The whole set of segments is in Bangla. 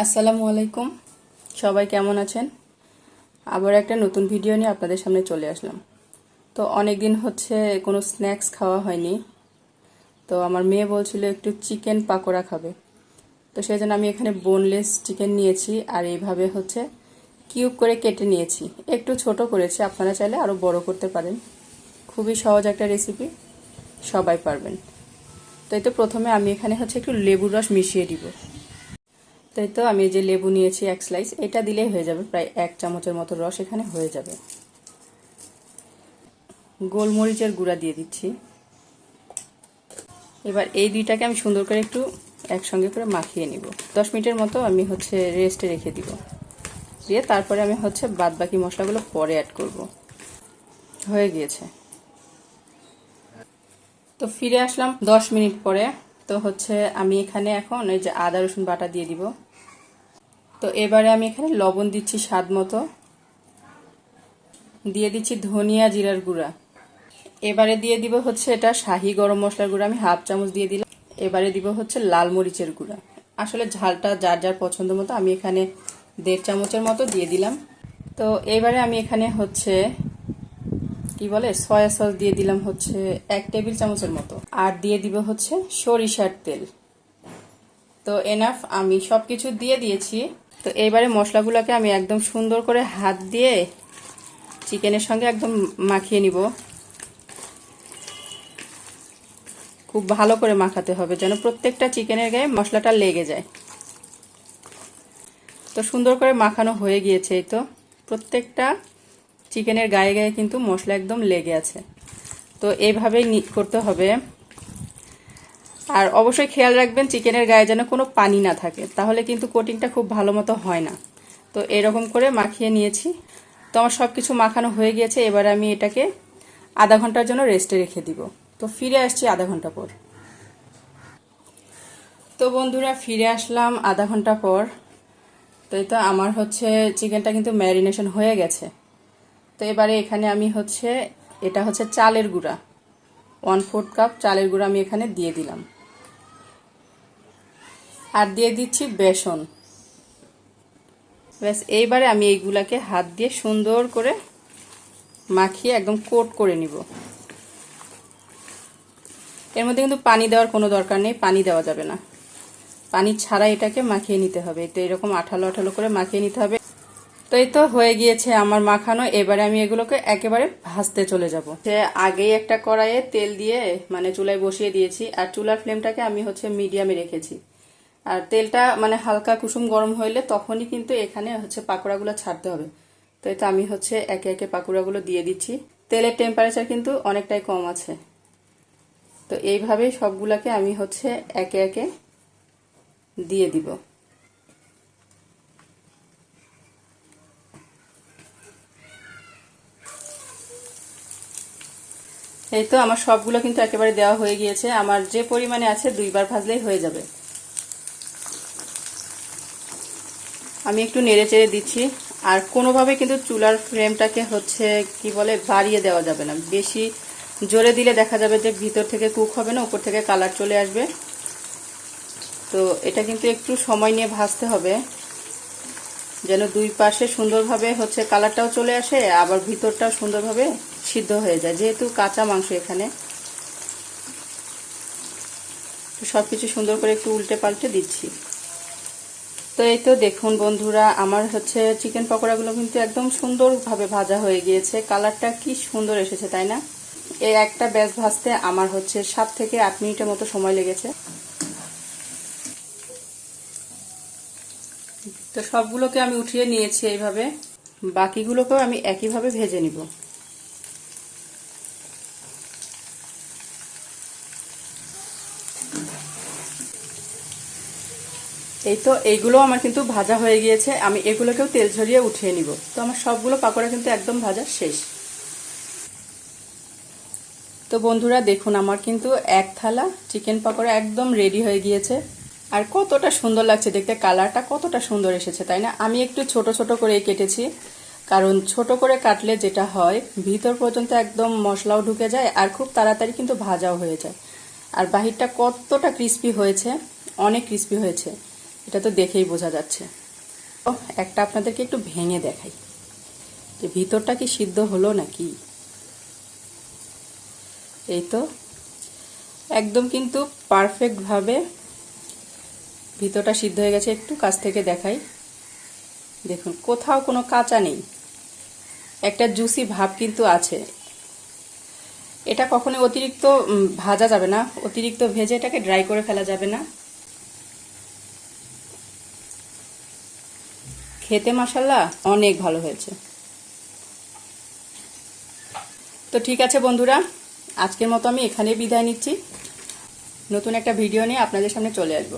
আসসালামু আলাইকুম। সবাই কেমন আছেন? আবার একটা নতুন ভিডিও নিয়ে আপনাদের সামনে চলে আসলাম। তো অনেক দিন হচ্ছে কোনো স্ন্যাক্স খাওয়া হয়নি। তো আমার মেয়ে বলছিল একটু চিকেন পাকোড়া খাবে। তো সেই জন্য আমি এখানে বোনলেস চিকেন নিয়েছি আর এইভাবে হচ্ছে কিউব করে কেটে নিয়েছি। একটু ছোট করেছি, আপনারা চাইলে আরও বড় করতে পারেন। খুবই সহজ একটা রেসিপি সবাই পারবেন। তো এই তো প্রথমে আমি এখানে হচ্ছে একটু লেবুর রস মিশিয়ে দিব। তাই তো আমি যে লেবু নিয়েছি এক স্লাইস এটা দিলেই হয়ে যাবে, প্রায় এক চামচের মতো রস এখানে হয়ে যাবে। গোলমরিচের গুঁড়া দিয়ে দিচ্ছি। এবার এই দুইটাকে আমি সুন্দর করে একটু একসঙ্গে করে মাখিয়ে নিব। দশ মিনিটের মতো আমি হচ্ছে রেস্টে রেখে দিব। দিয়ে তারপরে আমি হচ্ছে বাদ বাকি মশলাগুলো পরে অ্যাড করব। হয়ে গিয়েছে। তো ফিরে আসলাম দশ মিনিট পরে। তো হচ্ছে আমি এখানে এখন এই যে আদা রসুন বাটা দিয়ে দিব। তো এবারে আমি এখানে লবণ দিচ্ছি স্বাদ মতো। দিয়ে দিচ্ছি ধনিয়া জিরার গুঁড়া। এবারে দিয়ে দিব হচ্ছে এটা শাহি গরম মশলার গুঁড়া, আমি হাফ চামচ দিয়ে দিলাম। এবারে দিব হচ্ছে লাল মরিচের গুঁড়া। আসলে ঝালটা যার যার পছন্দ মতো আমি এখানে দেড় চামচের মতো দিয়ে দিলাম। তো এবারে আমি এখানে হচ্ছে, কি বলে, সয়া সস দিয়ে দিলাম হচ্ছে এক টেবিল চামচের মতো। আর দিয়ে দিব হচ্ছে সরিষার তেল। তো এনাফ আমি সব কিছু দিয়ে দিয়েছি। তো এইবারে মশলাগুলোকে আমি একদম সুন্দর করে হাত দিয়ে চিকেনের সঙ্গে একদম মাখিয়ে নিব। খুব ভালো করে মাখাতে হবে যেন প্রত্যেকটা চিকেনের গায়ে মশলাটা লেগে যায়। তো সুন্দর করে মাখানো হয়ে গিয়েছে এই তো। প্রত্যেকটা চিকেনের গায়ে গায়ে কিন্তু মশলা একদম লেগে আছে। তো এইভাবেই করতে হবে। আর অবশ্যই খেয়াল রাখবেন, চিকেনের গায়ে যেন কোনো পানি না থাকে। তাহলে কিন্তু কোটিংটা খুব ভালো মতো হয় না। তো এরকম করে মাখিয়ে নিয়েছি। তো আমার সব কিছু মাখানো হয়ে গিয়েছে। এবার আমি এটাকে আধা ঘণ্টার জন্য রেস্টে রেখে দিব। তো ফিরে আসছি আধা ঘণ্টা পর। তো বন্ধুরা, ফিরে আসলাম আধা ঘণ্টা পর। তো এই তো আমার হচ্ছে চিকেনটা কিন্তু ম্যারিনেশন হয়ে গেছে। তো এবারে এখানে আমি হচ্ছে, এটা হচ্ছে চালের গুঁড়া। ওয়ান ফোর্থ কাপ চালের গুঁড়া আমি এখানে দিয়ে দিলাম। আর দিয়ে দিচ্ছি বেসন। ব্যাস, এইবারে আমি এইগুলাকে হাত দিয়ে সুন্দর করে মাখিয়ে একদম কোট করে নিব। এর মধ্যে কিন্তু পানি দেওয়ার কোনো দরকার নেই, পানি দেওয়া যাবে না। পানি ছাড়া এটাকে মাখিয়ে নিতে হবে। তো এরকম আঠালো আঠালো করে মাখিয়ে নিতে হবে। তো এই তো হয়ে গিয়েছে আমার মাখানো। এবারে আমি এগুলোকে একেবারে ভাজতে চলে যাব। যে আগেই একটা কড়াইয়ে তেল দিয়ে মানে চুলায় বসিয়ে দিয়েছি। আর চুলার ফ্লেমটাকে আমি হচ্ছে মিডিয়ামে রেখেছি। আর তেলটা মানে হালকা কুসুম গরম হইলে তখনই কিন্তু এখানে হচ্ছে পাকোড়াগুলো ছাড়তে হবে। তো এই তো আমি হচ্ছে একে একে পাকোড়াগুলো দিয়ে দিচ্ছি। তেলের টেম্পারেচার কিন্তু অনেকটাই কম আছে। তো এইভাবেই সবগুলাকে আমি হচ্ছে একে একে দিয়ে দিব। এই তো আমার সবগুলো কিন্তু একেবারে দেওয়া হয়ে গিয়েছে। আমার যে পরিমাণে আছে দুইবার ভাজলেই হয়ে যাবে। আমি একটু নেড়ে চেড়ে দিচ্ছি। আর কোনোভাবে কিন্তু চুলার ফ্রেমটাকে হচ্ছে, কি বলে, বাড়িয়ে দেওয়া যাবে না। বেশি জোরে দিলে দেখা যাবে যে ভিতর থেকে কুক হবে না, উপর থেকে কালার চলে আসবে। তো এটা কিন্তু একটু সময় নিয়ে ভাজতে হবে, যেন দুই পাশে সুন্দরভাবে হচ্ছে কালারটাও চলে আসে, আবার ভিতরটাও সুন্দরভাবে সিদ্ধ হয়ে যায়, যেহেতু কাঁচা মাংস এখানে। সব কিছু সুন্দর করে একটু উল্টে পাল্টে দিচ্ছি। তো এই তো দেখুন বন্ধুরা, আমার হচ্ছে চিকেন পকোড়াগুলো কিন্তু একদম সুন্দরভাবে ভাজা হয়ে গিয়েছে। কালারটা কি সুন্দর এসেছে, তাই না? এই একটা ব্যাস ভাজতে আমার হচ্ছে সাত থেকে আট মিনিটের মতো সময় লেগেছে। তো সবগুলোকে আমি উঠিয়ে নিয়েছি এইভাবে। বাকিগুলোকেও আমি একইভাবে ভেজে নিব। এই তো এইগুলো আমার কিন্তু ভাজা হয়ে গিয়েছে, আমি এগুলোকেও তেল ঝরিয়ে উঠিয়ে নিব। তো আমার সবগুলো পাকোড়া কিন্তু একদম ভাজা শেষ। তো বন্ধুরা দেখুন, আমার কিন্তু এক থালা চিকেন পাকোড়া একদম রেডি হয়ে গিয়েছে। আর কতটা সুন্দর লাগছে দেখতে, কালারটা কতটা সুন্দর এসেছে, তাই না? আমি একটু ছোট ছোট করে কেটেছি, কারণ ছোট করে কাটলে যেটা হয়, ভিতর পর্যন্ত একদম মশলাও ঢুকে যায় আর খুব তাড়াতাড়ি কিন্তু ভাজাও হয়ে যায়। আর বাহিরটা কতটা ক্রিস্পি হয়েছে, অনেক ক্রিস্পি হয়েছে। এটা তো দেখেই বোঝা যাচ্ছে। ও একটা আপনাদেরকে একটু ভেঙে দেখাই। যে ভিতরটা কি সিদ্ধ হলো নাকি? এই তো। একদম কিন্তু পারফেক্টভাবে ভিতরটা সিদ্ধ হয়ে গেছে। একটু কাছ থেকে দেখাই। দেখুন, কোথাও কোনো কাঁচা নেই। একটা জুসি ভাব কিন্তু আছে। এটা কখনো অতিরিক্ত ভাজা যাবে না। অতিরিক্ত ভেজে এটাকে ড্রাই করে ফেলা যাবে না। খেতে মাসাল্লাহ অনেক ভালো হয়েছে। তো ঠিক আছে বন্ধুরা, আজকের মতো আমি এখানেই বিদায় নিচ্ছি। নতুন একটা ভিডিও নিয়ে আপনাদের সামনে চলে আসব।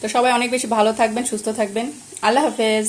তো সবাই অনেক বেশি ভালো থাকবেন, সুস্থ থাকবেন। আল্লাহ হাফেজ।